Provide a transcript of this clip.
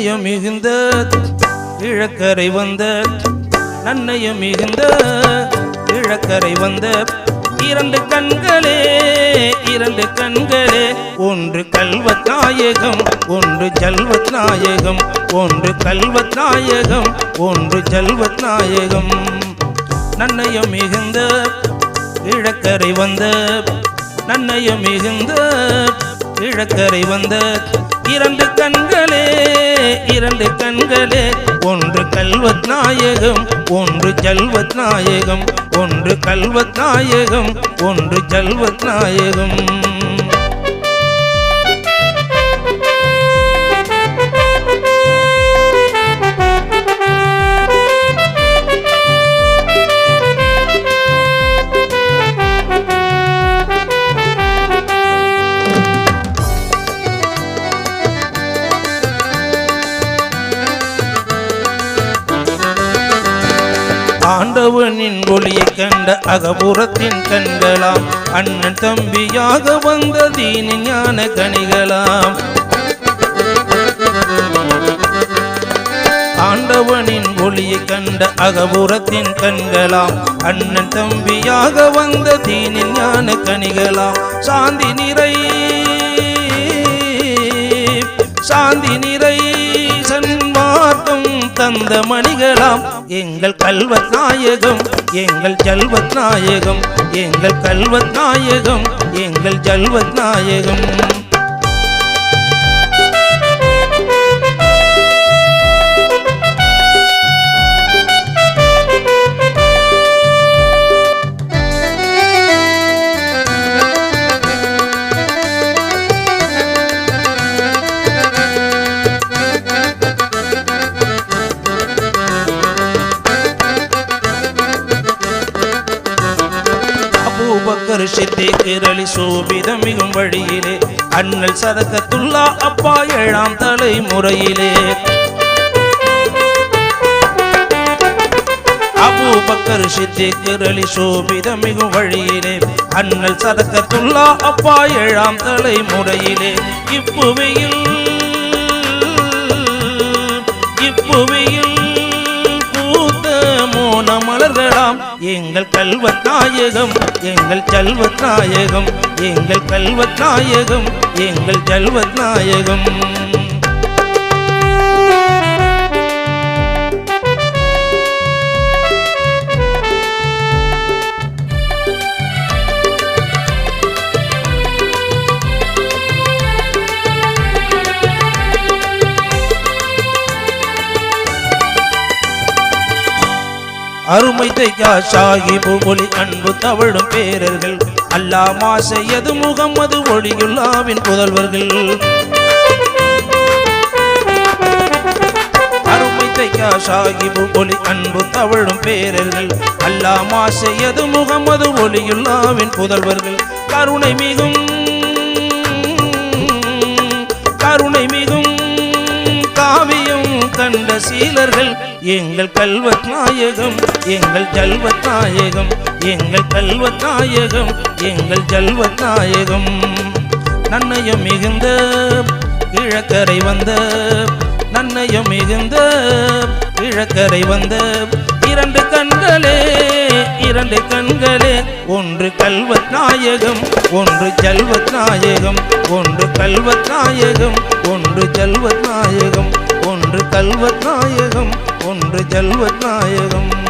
நன்னயம் மிகுந்த இழக்கரை வந்த நன்னயம் மிகுந்த இழக்கரை வந்த இரண்டு கண்களே இரண்டு கண்களே. ஒன்று கல்வத் நாயகம் ஒன்று ஜல்வத் நாயகம் ஒன்று கல்வத் நாயகம் ஒன்று ஜல்வத் நாயகம். நன்னயம் மிகுந்த இழக்கரை வந்த நன்னயம் மிகுந்த இழக்கரை வந்த இரண்டு கண்களே. இரண்டு கண்களே. ஒன்று கல்வத் நாயகம் ஒன்று ஜல்வத் நாயகம். ஒன்று கல்வத் நாயகம் ஒன்று ஜல்வத் நாயகம். ஆண்டவனின் ஒளியை கண்ட அகபுரத்தின் கண்களாம் அண்ணன் தம்பியாக வந்த தீனி ஞான கனிகளாம். ஆண்டவனின் ஒளியை கண்ட அகபுரத்தின் கண்களாம் அண்ணன் தம்பியாக வந்த தீனி ஞான கனிகளாம். சாந்தி நிறைய தந்த மணிகளாம். எங்கள் கல்வத் நாயகம் எங்கள் ஜல்வத் நாயகம் எங்கள் கல்வத் நாயகம் எங்கள் ஜல்வத் நாயகம். அபூபக்கர் சித்திகிரளி சோபிதம் மிகும் வழியிலே. அண்ணல் சதக்கத்துள்ளா அப்பா ஏழாம் தலைமுறையிலே அபூபக்கர் சித்திகிரளி சோபிதம் மிகும் வழியிலே. அண்ணல் சதக்கத்துள்ளா அப்பா ஏழாம் தலைமுறையிலே இப்புவையில் எங்கள் கல்வத் நாயகம் எங்கள் செல்வத் நாயகம் எங்கள் கல்வத் நாயகம் எங்கள் செல்வத் நாயகம் அருமை தையா சாஹிபு ஒளி அன்பு தவழும் பேரர்கள். அல்லாமா செய்யது முகம்மது ஒளியுல்லாவின் புதல்வர்கள். அருமை தையா சாஹிபு ஒளி அன்பு தவழும் பேரர்கள். அல்லாமா செய்யது முகம்மது ஒளியுல்லாவின் புதல்வர்கள். கருணை மிகும் கருணை மிகும் காவியம் கண்ட சீலர்கள். எங்கள் கல்வத் நாயகம் எங்கள் ஜல்வத்தாயகம் எங்கள் கல்வத்தாயகம் எங்கள் ஜல்வத்தாயகம் நன்னயம் மிகுந்த கிழக்கரை வந்த நன்னயம் மிகுந்த கிழக்கரை வந்த இரண்டு கண்களே இரண்டு கண்களே. ஒன்று கல்வத் நாயகம் ஒன்று ஜல்வத் நாயகம் ஒன்று கல்வத் நாயகம் ஒன்று ஜல்வத் நாயகம் ஒன்று கல்வத் நாயகம் ஒன்று ஜல்வத் நாயகம்